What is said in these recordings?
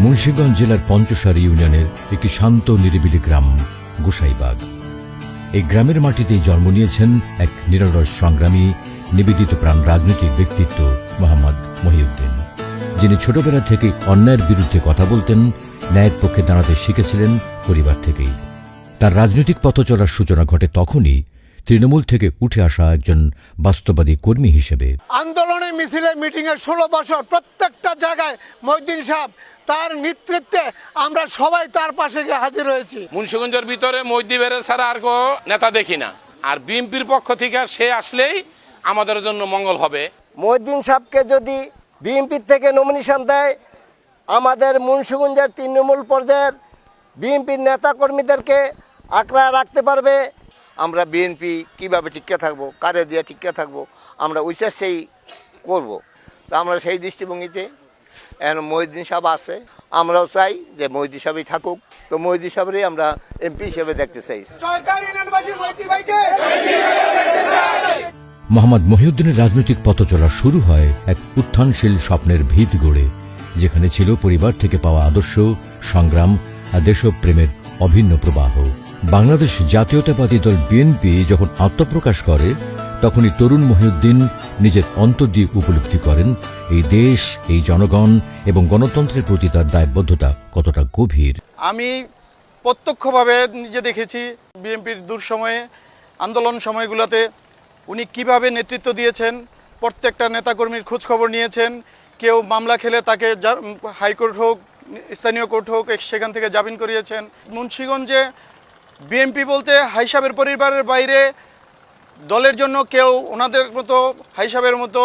মুন্সিগঞ্জ জেলার পঞ্চসারি ইউনিয়নের একটি শান্ত নিরিবিলি গ্রাম, গোসাইবাগ। এই গ্রামের মাটিতেই জন্ম নিয়েছেন এক নিরলস সংগ্রামী, নিবেদিত প্রাণ রাজনৈতিক ব্যক্তিত্ব মোহাম্মদ মহিউদ্দিন। যিনি ছোটবেলা থেকে অন্যায়ের বিরুদ্ধে কথা বলতেন, ন্যায়ের পক্ষে দাঁড়াতে শিখেছিলেন পরিবার থেকেই। তার রাজনৈতিক পথ চলার সূচনা ঘটে তখনই তৃণমূল থেকে উঠে আসা একজন বাস্তবাদী কর্মী হিসেবে। আন্দোলনে মিছিলে মিটিংয়ে ষোলো বছর প্রত্যেকটা জায়গায় মহিদ্দিন সাহেব তার নেতৃত্বে আমরা সবাই তার পাশে গিয়ে হাজির হয়েছি। মুন্সিগঞ্জের ভিতরে মৈদি বেড়ে ছাড়া আর কো নেতা দেখি না। আর বিএনপির পক্ষ থেকে সে আসলেই আমাদের জন্য মঙ্গল হবে। মহিউদ্দিন সাহেবকে যদি বিএনপির থেকে নমিনেশন দেয় আমাদের মুন্সিগঞ্জের তৃণমূল পর্যায়ের বিএনপির নেতাকর্মীদেরকে আঁকড়া রাখতে পারবে আমরা বিএনপি কীভাবে টিকে থাকব কারে দিয়ে টিকে থাকব আমরা ওই সেই করব। তো আমরা সেই দৃষ্টিভঙ্গিতে এখন মহিউদ্দিন সাহেব আছে আমরাও চাই যে মহিউদ্দিন সাহেবই থাকুক। তো মহিউদ্দিন সাহেবই আমরা এমপি হিসেবে দেখতে চাই। মোহাম্মদ মহিউদ্দিনের রাজনৈতিক পথ চলা শুরু হয় এক উত্থানশীল স্বপ্নের ভিত গড়ে যেখানে ছিল পরিবার থেকে পাওয়া আদর্শ সংগ্রাম আর দেশপ্রেমের অভিন্ন প্রবাহ। বাংলাদেশ জাতীয়তাবাদী দল বিএনপি যখন আত্মপ্রকাশ করে, তখনই তরুণ মহিউদ্দিন নিজের অন্তর দিয়ে উপলব্ধি করেন, এই দেশ, এই জনগণ এবং গণতন্ত্রের প্রতি তার দায়বদ্ধতা কতটা গভীর। আমি প্রত্যক্ষভাবে নিজে দেখেছি বিএনপির দূর সময়ে আন্দোলন সময়গুলোতে উনি কীভাবে নেতৃত্ব দিয়েছেন, প্রত্যেকটা নেতাকর্মীর খোঁজখবর নিয়েছেন, কেউ মামলা খেলে তাকে হাইকোর্ট হোক, স্থানীয় কোর্ট হোক, সেখান থেকে জামিন করিয়েছেন। মুন্সীগঞ্জে বিএনপি বলতে হাইসাবের পরিবারের বাইরে দলের জন্য কেউ ওনাদের মতো হাইসাবের মতো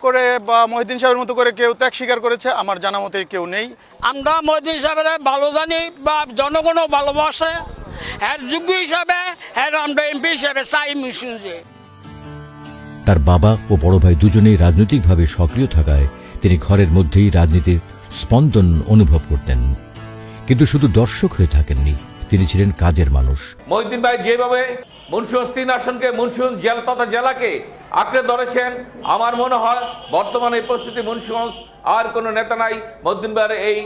করে বা মহিদ্দিন সাহেবের মতো করে কেউ ত্যাগ স্বীকার করেছে আমার জানা মতে কেউ নেই। আমরা মোদী হিসাবে ভালো জানি বা জনগণও ভালোবাসে। এর যোগ্য হিসাবে এর আমরা এমপি হিসাবে চাই মিশুনছে তার বাবা ও বড় ভাই দুজনেই রাজনৈতিকভাবে সক্রিয় থাকায় তিনি ঘরের মধ্যেই রাজনীতির স্পন্দন অনুভব করতেন। কিন্তু শুধু দর্শক হয়ে থাকেননি তিনি ছিলেন কাজের মানুষ। মহিউদ্দিন ভাই যেভাবে মুন্সিগঞ্জ তিন আসনকে মুন্সিগঞ্জ জেলা তথা জেলাকে আঁকড়ে ধরেছেন আমার মনে হয় বর্তমানে এই পরিস্থিতি মুন্সিগঞ্জ আর কোনো নেতা নাই মহিউদ্দিন ভাইয়ের এই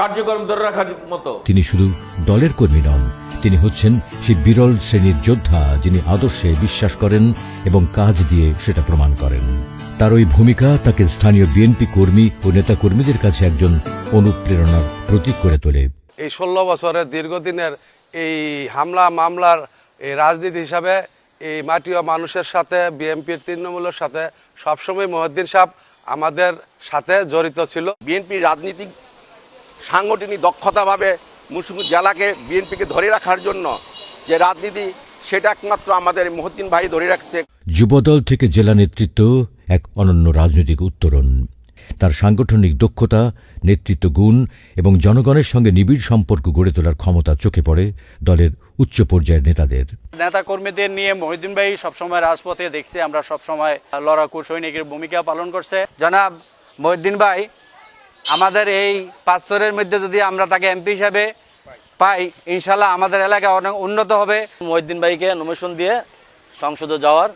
কার্যক্রম ধরে রাখার মতো। তিনি শুধু দলের কর্মী নন তিনি হচ্ছেন সেই বিরল শ্রেণির যোদ্ধা যিনি আদর্শে বিশ্বাস করেন এবং কাজ দিয়ে সেটা প্রমাণ করেন। তার ওই ভূমিকা তাকে স্থানীয় বিএনপি কর্মী ও নেতা কর্মীদের কাছে একজন অনুপ্রেরণার প্রতীক করে তোলে। এই ষোলো বছরের দীর্ঘদিনের এই হামলা মামলার এই রাজনীতি হিসাবে এই মাটিও মানুষের সাথে বিএনপির তৃণমূলের সাথে সবসময় মহিউদ্দিন সাহেব আমাদের সাথে জড়িত ছিল। বিএনপির রাজনীতিক সাংগঠনিক দক্ষতাভাবে মুন্সিগঞ্জ জেলাকে বিএনপিকে ধরে রাখার জন্য যে রাজনীতি সেটা একমাত্র আমাদের মহিউদ্দিন ভাই ধরে রাখছে। যুবদল থেকে জেলা নেতৃত্ব এক অনন্য রাজনৈতিক উত্তরণ। তার সাংগঠনিক দক্ষতা নেতৃত্ব গুণ এবং জনগণের সঙ্গে নিবিড় সম্পর্ক গড়ে তোলার ক্ষমতা চোখে পড়ে দলের উচ্চ পর্যায়ের নেতাদের। নেতা কর্মীদের নিয়ে মহিউদ্দিন ভাই সবসময় রাজপথে দেখছি আমরা সবসময় লড়াকু সৈনিকের ভূমিকা পালন করছে। জনাব মহিউদ্দিন ভাই আমাদের এই পাঁচশোরের মধ্যে যদি আমরা তাকে এমপি হিসাবে পাই ইনশাল্লাহ আমাদের এলাকা অনেক উন্নত হবে। মহিউদ্দিন ভাইকে নমিশন দিয়ে সংসদে যাওয়ার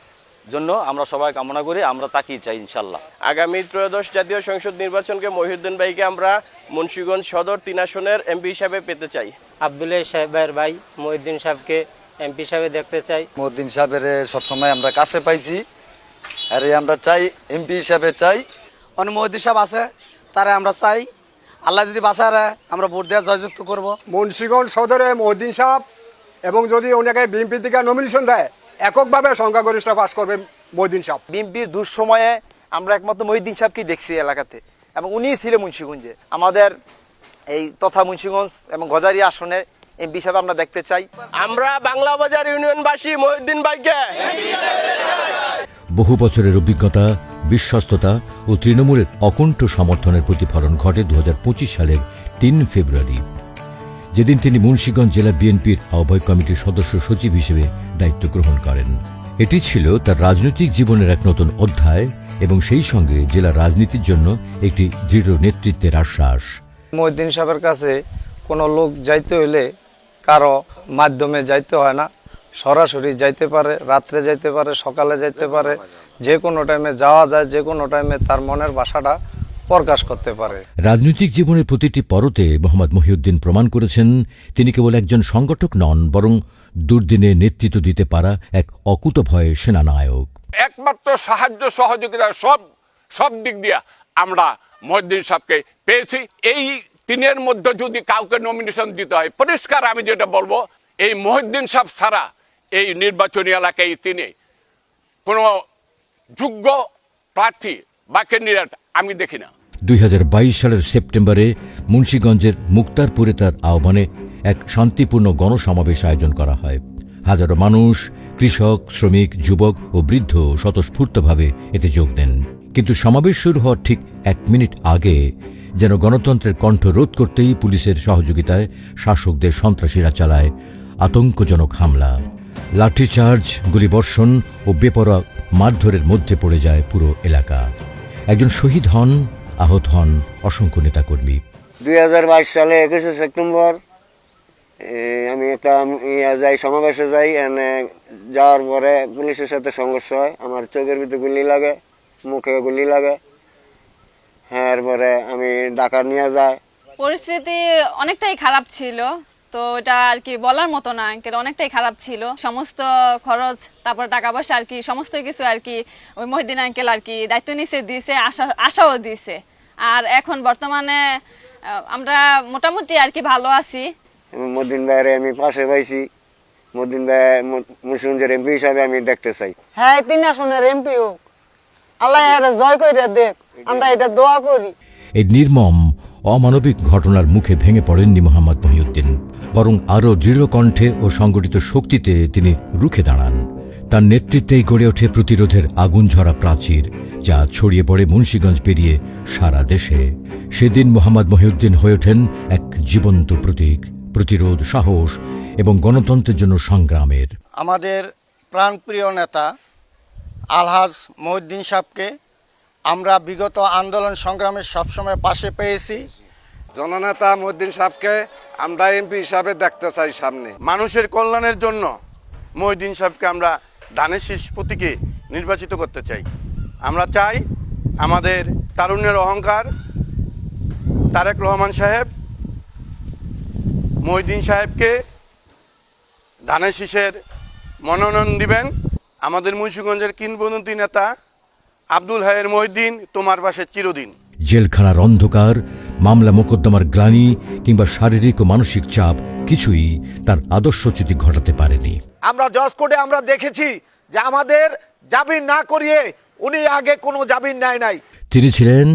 জন্য আমরা সবাই কামনা করি আমরা তাকিয়ে চাই ইনশাল্লাহ আগামী ত্রয়োদশ জাতীয় সংসদ নির্বাচনকে মহিউদ্দিন ভাইকে আমরা মুন্সীগঞ্জ সদর তিন আসনের এমপি হিসাবে পেতে চাই। আবদুল্লাহ সাহেবের ভাই মহিউদ্দিন সাহেবকে এমপি হিসাবে দেখতে চাই। মহিউদ্দিন সাহেবের সবসময় আমরা কাছে পাইছি আর আমরা চাই এমপি হিসাবে চাই। অনেক মহিউদ্দিন সাহেব আছে তারা আমরা চাই। আল্লাহ যদি বাঁচায় আমরা ভোট দেওয়া জয়যুক্ত করব। মুন্সীগঞ্জ সদরে মহিদ্দিন সাহেব এবং যদি ওনাকে বিএনপি থেকে নমিনেশন দেয় এককভাবে সংখ্যাগরিষ্ঠ পাশ করবে মহিদ্দিন সাহেব। বিএনপির দুঃসময়ে আমরা একমাত্র মহিউদ্দিন সাহেবকেই দেখছি এলাকাতে। এবং উনিই ছিলেন মুন্সিগঞ্জে। আমাদের এই তথা মুন্সিগঞ্জ এবং গজারি আসনের এমপি হিসাবে আমরা দেখতে চাই। আমরা বাংলা বাজার ইউনিয়নবাসী মহিউদ্দিন ভাইকে। বহু বছরের অভিজ্ঞতা বিশ্বস্ততা ও তৃণমূলের অকুণ্ঠ সমর্থনের প্রতিফলন ঘটে দু হাজার পঁচিশ সালের তিন ফেব্রুয়ারি। যেদিন তিনি মুন্সিগঞ্জ জেলা বিএনপির আহ্বায়ক কমিটির সদস্য সচিব হিসেবে দায়িত্ব গ্রহণ করেন। এটি ছিল তার রাজনৈতিক জীবনের এক নতুন অধ্যায় এবং সেই সঙ্গে জেলা রাজনীতির জন্য একটি দৃঢ় নেতৃত্বের আশ্বাস। মহিউদ্দিন সাহেবের কাছে কোনো লোক যাইতে হইলে কারও মাধ্যমে যাইতে হয় না। সরাসরি যাইতে পারে, রাত্রে যাইতে পারে, সকালে যাইতে পারে, যে কোনো টাইমে যাওয়া যায়, যে কোনো টাইমে তার মনের ভাষাটা প্রকাশ করতে পারে। রাজনৈতিক জীবনের প্রতিটি পরতে মোহাম্মদ মহিউদ্দিন প্রমাণ করেছেন তিনি কেবল একজন সংগঠক নন বরং দুর্দিনে নেতৃত্ব দিতে পারা এক অকুতভয় সেনানায়ক। একমাত্র সাহায্য সহযোগিতা সব সব দিক দিয়ে আমরা মহিউদ্দিন সাহেবকে পেয়েছি। এই তিনের মধ্যে যদি কাউকে নমিনেশন দিতে হয় পরিষ্কার আমি যেটা বলব এই মহিউদ্দিন সাহেব ছাড়া এই নির্বাচনী এলাকায় তিনি কোনো যোগ্য প্রার্থী বা ক্যান্ডিডেট আমি দেখি না। দুই হাজার বাইশ সালের সেপ্টেম্বরে মুন্সীগঞ্জের মুক্তারপুরে তার আহ্বানে এক শান্তিপূর্ণ গণসমাবেশ আয়োজন করা হয়। হাজারো মানুষ, কৃষক, শ্রমিক, যুবক ও বৃদ্ধ স্বতঃস্ফূর্তভাবে এতে যোগ দেন। কিন্তু সমাবেশ শুরু হওয়ার ঠিক এক মিনিট আগে যেন গণতন্ত্রের কণ্ঠ রোধ করতেই পুলিশের সহযোগিতায় শাসকদের সন্ত্রাসীরা চালায় আতঙ্কজনক হামলা। লাঠিচার্জ, গুলিবর্ষণ ও বেপরোয়া মারধরের মধ্যে পড়ে যায় পুরো এলাকা। একজন শহীদ হন আহত হন অসংখ্য নেতাকর্মী। দুই হাজার বাইশ সালে একুশে সেপ্টেম্বর আমি একটা ইয়া যাই সমাবেশে যাই এনে যাওয়ার পরে পুলিশের সাথে সংঘর্ষ হয়। আমার চোখের ভিতরে গুলি লাগে মুখে গুলি লাগে। হ্যাঁ এরপরে আমি ডাকার নিয়ে যাই। পরিস্থিতি অনেকটাই খারাপ ছিল। তো এটা আর কি বলার মতো না অনেকটাই খারাপ ছিল। সমস্ত খরচ তারপর টাকা পয়সা আর কি সমস্ত কিছু আর কি ওই মহিদিন আঙ্কেল আর কি দায়িত্ব নিছে দিছে আশা আশাও দিছে। আর এখন বর্তমানে আমরা মোটামুটি আর কি ভালো আছি। মদিন ভাইয়ের আমি পাশে পাইছি। মদিন ভাই মুন্সিগঞ্জের এমপি হিসাবে আমি দেখতে চাই। হ্যাঁ তিন আসনের এমপি হোক। আল্লাহ এর জয় করে দেখ আমরা এটা দোয়া করি। এই নির্মম অমানবিক ঘটনার মুখে ভেঙে পড়েননি মোহাম্মদ মহিউদ্দিন। বরং আরও দৃঢ় কণ্ঠে ও সংগঠিত শক্তিতে তিনি রুখে দাঁড়ান। তার নেতৃত্বেই গড়ে ওঠে প্রতিরোধের আগুন ঝরা প্রাচীর, যা ছড়িয়ে পড়ে মুন্সীগঞ্জ পেরিয়ে সারা দেশে। সেদিন মোহাম্মদ মহিউদ্দিন হয়ে ওঠেন এক জীবন্ত প্রতীক, প্রতিরোধ সাহস এবং গণতন্ত্রের জন্য সংগ্রামের। আমাদের প্রাণপ্রিয় নেতা আলহাজ মহিউদ্দিন সাহেবকে আমরা বিগত আন্দোলন সংগ্রামের সবসময় পাশে পেয়েছি। জননেতা মহিউদ্দিন সাহেবকে আমরা এমপি হিসাবে দেখতে চাই সামনে। মানুষের কল্যাণের জন্য মহিউদ্দিন সাহেবকে আমরা ধানের শীষ প্রতীকে নির্বাচিত করতে চাই। আমরা চাই আমাদের তারুণ্যের অহংকার তারেক রহমান সাহেব মহিউদ্দিন সাহেবকে ধানের শীষের মনোনয়ন দিবেন। আমাদের মুন্সীগঞ্জের কিংবদন্তি নেতা আব্দুল হায়ের মহিউদ্দিন তোমার পাশে চিরদিন। জেলখানার অন্ধকার মামলা মোকদ্দমার গ্লানি কিংবা শারীরিক ও মানসিক চাপ কিছুই তার আদর্শচ্যুতি ঘটাতে পারেনি। আমরা জজ কোর্টে আমরা দেখেছি যে আমাদের জামিন না করিয়ে উনি আগে কোনো জামিন নেয় নাই। তিনি ছিলেন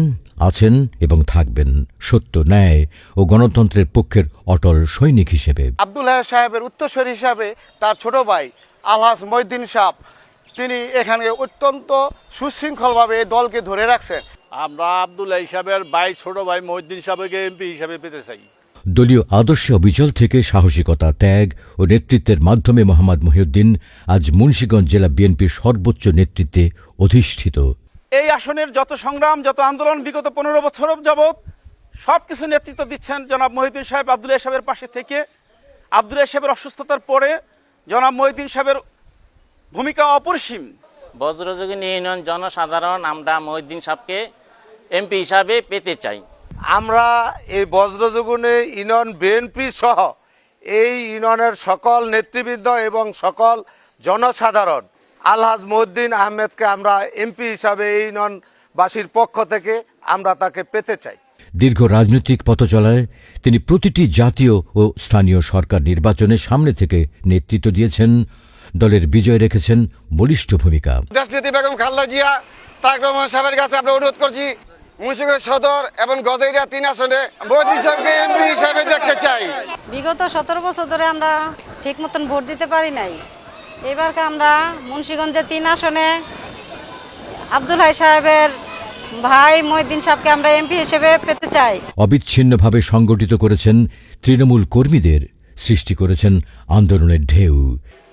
আছেন এবং থাকবেন সত্য ন্যায় ও গণতন্ত্রের পক্ষের অটল সৈনিক হিসেবে। আব্দুল হায় সাহেবের উত্তরস্বরী হিসাবে তার ছোট ভাই আলহাজ মহিদ্দিন সাহেব তিনি এখানে অত্যন্ত সুশৃঙ্খলভাবে দলকে ধরে রাখছেন। আমরা আবদুল্লাহ হিসাবের ভাই ছোট ভাই মহিউদ্দিন সাহেবকে এমপি হিসাবে পেতে চাই। দলীয় আদর্শে অবিচল থেকে সাহসিকতা ত্যাগ ও নেতৃত্বের মাধ্যমে মোহাম্মদ মহিউদ্দিন আজ মুন্সীগঞ্জ জেলা বিএনপির সর্বোচ্চ নেতৃত্বে অধিষ্ঠিত। এই আসনের যত সংগ্রাম যত আন্দোলন বিগত পনেরো বছর যাবৎ সব কিছু নেতৃত্ব দিচ্ছেন জনাব মহিউদ্দিন সাহেব আবদুল্লাহ সাহেবের পাশে থেকে। আবদুল্লাহ সাহেবের অসুস্থতার পরে জনাব মহিউদ্দিন সাহেবের ভূমিকা অপরিসীম। বজ্রযোগিনী ইউনিয়ন জনসাধারণ আমরা মহিউদ্দিন সাহেবকে এমপি হিসাবে পেতে চাই। আমরা এই বজ্রযুগুনে ইউনিয়ন বিএনপি সহ এই ইউনিয়নের সকল নেতৃবৃন্দ এবং সকল জনসাধারণ আলহাজ মহিউদ্দিন আহমেদকে আমরা এমপি হিসাবে এই ইউনিয়নবাসীর পক্ষ থেকে আমরা তাকে পেতে চাই। দীর্ঘ রাজনৈতিক পথচলায় তিনি প্রতিটি জাতীয় ও স্থানীয় সরকার নির্বাচনে সামনে থেকে নেতৃত্ব দিয়েছেন। দলের বিজয় রেখেছেন বলিষ্ঠ ভূমিকা। দেশনীতি বেগম খালেদা জিয়া তারেক রহমান সাহেবের কাছে আমরা অনুরোধ করছি মুন্সিগঞ্জ সদর এবং গজাইরা তিন আসনে মহিউদ্দিন সাহেবকে এমপি হিসাবে দেখতে চাই। বিগত সতেরো বছর ধরে আমরা ঠিক মতন ভোট দিতে পারি নাই। এবারকে আমরা মুন্সিগঞ্জের তিন আসনে আব্দুল হাই সাহেবের ভাই মহিদ্দিন সাহেবকে আমরা এমপি হিসেবে পেতে চাই। অবিচ্ছিন্নভাবে সংগঠিত করেছেন তৃণমূল কর্মীদের সৃষ্টি করেছেন আন্দোলনের ঢেউ।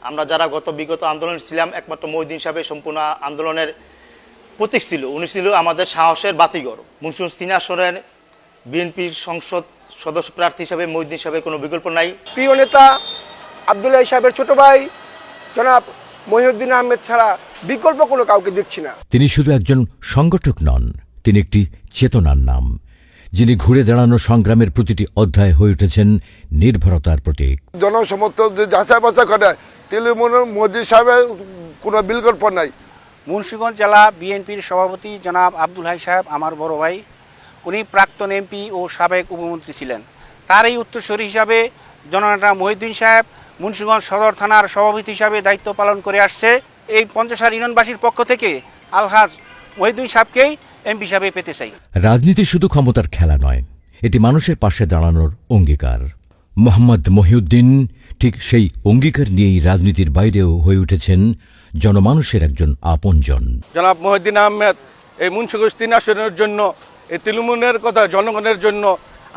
আমরা যারা গত বিগত আন্দোলন ছিলাম একমাত্র মহিউদ্দিন সাহেবের সম্পূর্ণ আন্দোলনের প্রতীক ছিল। উনি ছিল আমাদের সাহসের বাতিঘর। মুনসুন তিন আসনের বিএনপির সংসদ সদস্য প্রার্থী হিসাবে মহিউদ্দিন সাহেবের কোনো বিকল্প নাই। প্রিয় নেতা আবদুল্লাহ সাহেবের ছোট ভাই জনাব মহিউদ্দিন আহমেদ ছাড়া বিকল্প কোনো কাউকে দেখছি না। তিনি শুধু একজন সংগঠক নন তিনি একটি চেতনার নাম। যিনি ঘুরে দাঁড়ানো সংগ্রামের প্রতিটি অধ্যায় হয়ে উঠেছেন নির্ভরতার প্রতীক। জনসমর্থন যে যাচাই বাছাই করে তৃণমূলের মোদী সাহেবের কোনো বিকল্প নাই। মুন্সিগঞ্জ জেলা বিএনপির সভাপতি জনাব আব্দুল হাই সাহেব আমার বড় ভাই উনি প্রাক্তন এমপি ও সাবেক উপমন্ত্রী ছিলেন। তার এই উত্তরসূরি হিসাবে জননেতা মহিউদ্দিন সাহেব মুন্সিগঞ্জ সদর থানার সভাপতি হিসাবে দায়িত্ব পালন করে আসছে। এই পঞ্চসার ইউনিয়নবাসীর পক্ষ থেকে আলহাজ মহিউদ্দিন সাহেবকেই এমপি হিসাবে পেতে চাই। রাজনীতি শুধু ক্ষমতার খেলা নয় এটি মানুষের পাশে দাঁড়ানোর অঙ্গীকার। মোহাম্মদ মহিউদ্দিন ঠিক সেই অঙ্গীকার নিয়েই রাজনীতির বাইরেও হয়ে উঠেছেন জনমানুষের একজন আপনজন। জনাব মহিউদ্দিন আহমেদ এই মুন্সিগঞ্জ তিন আসনের জন্য এই তৃণমূলের কথা জনগণের জন্য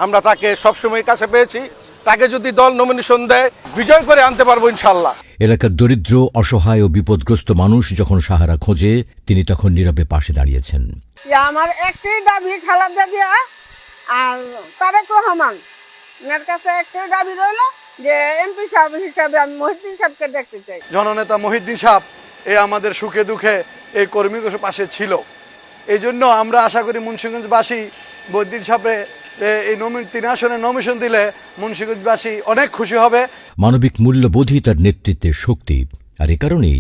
আমরা তাকে সবসময় কাছে পেয়েছি। তাকে যদি দল নমিনেশন দেয় বিজয় করে আনতে পারব ইনশাল্লাহ। এলাকার দরিদ্র অসহায় ও বিপদগ্রস্ত মানুষ যখন সাহারা খোঁজে তিনি তখন নীরবে পাশে দাঁড়িয়েছেন। আমার একটাই দাবি খালাদা দিয়া আর তারেক রহমান। ওনার কাছে একটাই দাবি রইল যে এমপি সাহেব হিসাবে আমি মহিউদ্দিন সাহেবকে দেখতে চাই। জননেতা মহিউদ্দিন সাহেব এই আমাদের সুখে দুঃখে এই কর্মী পাশে ছিল। এই জন্য আমরা আশা করি মুন্সিগঞ্জবাসী মহিউদ্দিন সাহেবে এই নমি তিন আসনে নমিশন দিলে মুন্সিগঞ্জবাসী অনেক খুশি হবে। মানবিক মূল্যবোধই তার নেতৃত্বের শক্তি। আর এ কারণেই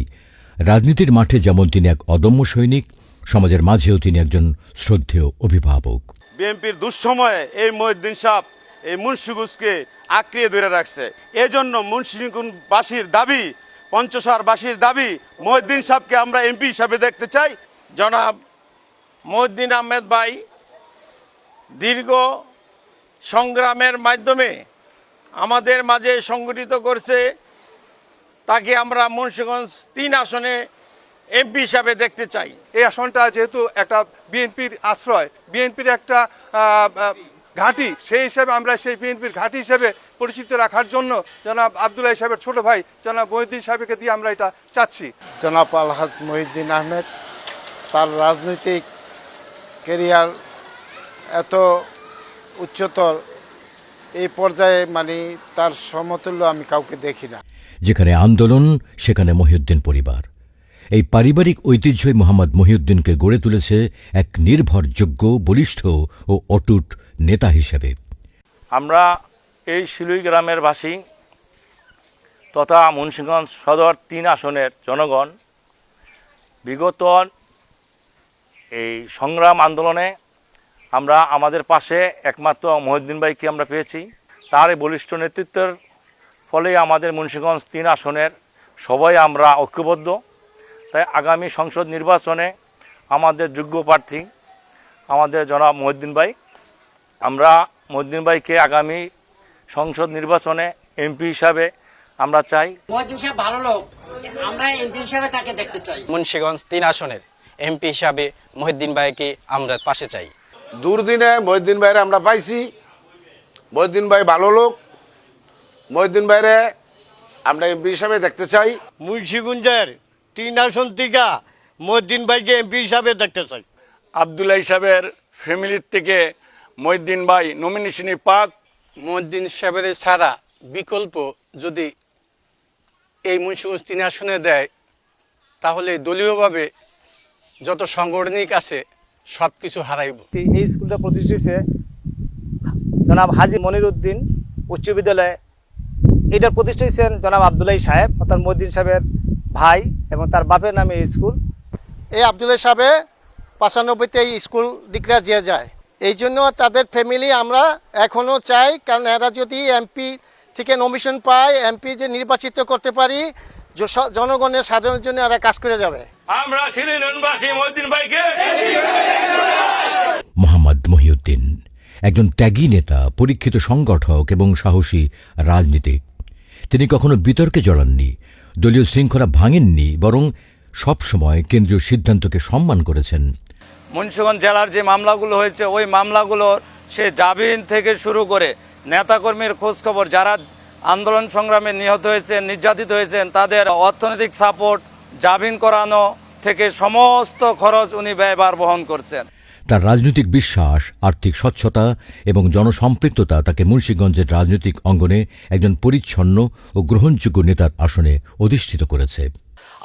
রাজনীতির মাঠে যেমন তিনি এক অদম্য সৈনিক সমাজের মাঝেও তিনি একজন শ্রদ্ধেয় অভিভাবক। বিএনপির দুঃসময়ে এই মহিউদ্দিন সাহেব এই মুন্সিগঞ্জকে আঁকড়িয়ে ধরে রাখছে। এই জন্য মুন্সিগঞ্জবাসীর দাবি পঞ্চসারবাসীর দাবি মহিউদ্দিন সাহেবকে আমরা এমপি হিসাবে দেখতে চাই। জনাব মহিউদ্দিন আহমেদ ভাই দীর্ঘ সংগ্রামের মাধ্যমে আমাদের মাঝে সংগঠিত করছে তাকে আমরা মুন্সিগঞ্জ তিন আসনে এমপি হিসাবে দেখতে চাই। এই আসনটা যেহেতু একটা বিএনপির আশ্রয় বিএনপির একটা ঘাঁটি সেই হিসাবে আমরা সেই বিএনপির ঘাঁটি হিসেবে পরিচিত রাখার জন্য জনাব আবদুল্লাহ সাহেবের ছোট ভাই জনাব মহিউদ্দিন সাহেবকে দিয়ে আমরা এটা চাচ্ছি। জনাব আলহাজ মহিউদ্দিন আহমেদ তার রাজনৈতিক কেরিয়ার এত উচ্চতর এই পর্যায়ে মানে তার সমতুল্য আমি কাউকে দেখি না। যেখানে আন্দোলন সেখানে মহিউদ্দিন পরিবার। এই পারিবারিক ঐতিহ্যই মোহাম্মদ মহিউদ্দিনকে গড়ে তুলেছে এক নির্ভরযোগ্য বলিষ্ঠ ও অটুট নেতা হিসেবে। আমরা এই শিলুই গ্রামের বাসী তথা মুন্সিগঞ্জ সদর তিন আসনের জনগণ বিগত এই সংগ্রাম আন্দোলনে আমরা আমাদের পাশে একমাত্র মহিউদ্দিন ভাইকে আমরা পেয়েছি। তার এই বলিষ্ঠ নেতৃত্বের ফলে আমাদের মুন্সীগঞ্জ তিন আসনের সবাই আমরা ঐক্যবদ্ধ। তাই আগামী সংসদ নির্বাচনে আমাদের যোগ্য প্রার্থী আমাদের জনাব মহিউদ্দিন ভাই। আমরা মহিউদ্দিন ভাইকে আগামী সংসদ নির্বাচনে এমপি হিসাবে আমরা চাই। মহিউদ্দিন সাহেব ভালো লোক। আমরা এমপি হিসাবে তাকে দেখতে চাই। মুন্সিগঞ্জ তিন আসনের এমপি হিসাবে মহিউদ্দিন ভাইকে আমরা পাশে চাই। দুর্দিনে মহিউদ্দিন ভাইরে আমরা পাইছি। মহিউদ্দিন ভাই ভালো লোক। মহিউদ্দিন ভাইরে আমরা এমপি হিসাবে দেখতে চাই। মুন্সিগঞ্জের তিন আসন থেকে মহিউদ্দিন ভাইকে এমপি হিসাবে দেখতে চাই। আবদুল্লাহ সাহেবের ফ্যামিলির থেকে মহিউদ্দিন ভাই নমিনেশনই পাক। মহিউদ্দিন সাহেবের ছাড়া বিকল্প যদি এই মুন্সিগঞ্জ তিন আসনে দেয় তাহলে দলীয়ভাবে যত সাংগঠনিক আছে সব কিছু হারাইব এই স্কুলটা প্রতিষ্ঠিত জনাব হাজি মনির উদ্দিন উচ্চ বিদ্যালয়ে। এটার প্রতিষ্ঠা দিচ্ছেন জনাব আবদুল্লাহ সাহেব অর্থাৎ মহিউদ্দিন সাহেবের ভাই এবং তার বাপের নামে এই স্কুল। এই আবদুল্লাহ সাহেবে পঁচানব্বইতে এই স্কুল ডিক্লেয়ার দিয়ে যায়। এই জন্য তাদের ফ্যামিলি আমরা এখনও চাই কারণ এরা যদি এমপি থেকে নমিশন পায় এমপি যে নির্বাচিত করতে পারি জনগণের সাধারণের জন্য এরা কাজ করে যাবে। আমরা মহিউদ্দিন ভাইকে মোহাম্মদ মহিউদ্দিন একজন ত্যাগী নেতা পরীক্ষিত সংগঠক এবং সাহসী রাজনীতিক। তিনি কখনো বিতর্কে জড়াননি দলীয় শৃঙ্খলা ভাঙেননি বরং সবসময় কেন্দ্রীয় সিদ্ধান্তকে সম্মান করেছেন। মুন্সিগঞ্জ জেলার যে মামলাগুলো হয়েছে ওই মামলাগুলোর সে জামিন থেকে শুরু করে নেতাকর্মীর খোঁজখবর যারা আন্দোলন সংগ্রামে নিহত হয়েছেন, নির্যাতিত হয়েছেন, তাদের অর্থনৈতিক সাপোর্ট, জামিন করানো থেকে সমস্ত খরচ উনি ব্যয়ভার বহন করছেন। তার রাজনৈতিক বিশ্বাস, আর্থিক স্বচ্ছতা এবং জনসম্পৃক্ততা তাকে মুন্সীগঞ্জের রাজনৈতিক অঙ্গনে একজন পরিচ্ছন্ন ও গ্রহণযোগ্য নেতার আসনে অধিষ্ঠিত করেছে।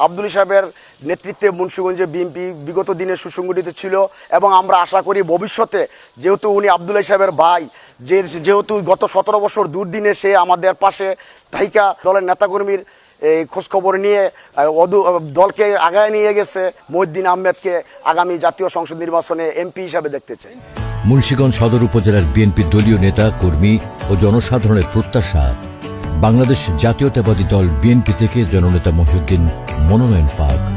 আব্দুল সাহেবের নেতৃত্বে মুন্সিগঞ্জে বিএনপি বিগত দিনে সুসংগঠিত ছিল এবং আমরা আশা করি ভবিষ্যতে যেহেতু উনি আবদুল্লাহ সাহেবের ভাই, যে যেহেতু গত সতেরো বছর দুর্দিনে সে আমাদের পাশে তাইকা দলের নেতাকর্মীর এই খোঁজখবর নিয়ে অদু, দলকে আগায় নিয়ে গেছে, মহিউদ্দিন আহমেদকে আগামী জাতীয় সংসদ নির্বাচনে এমপি হিসাবে দেখতে চাই। মুন্সিগঞ্জ সদর উপজেলার বিএনপি দলীয় নেতা, কর্মী ও জনসাধারণের প্রত্যাশা বাংলাদেশ জাতীয়তাবাদী দল বিএনপি থেকে জননেতা মহিউদ্দিন মনোনয়ন পান।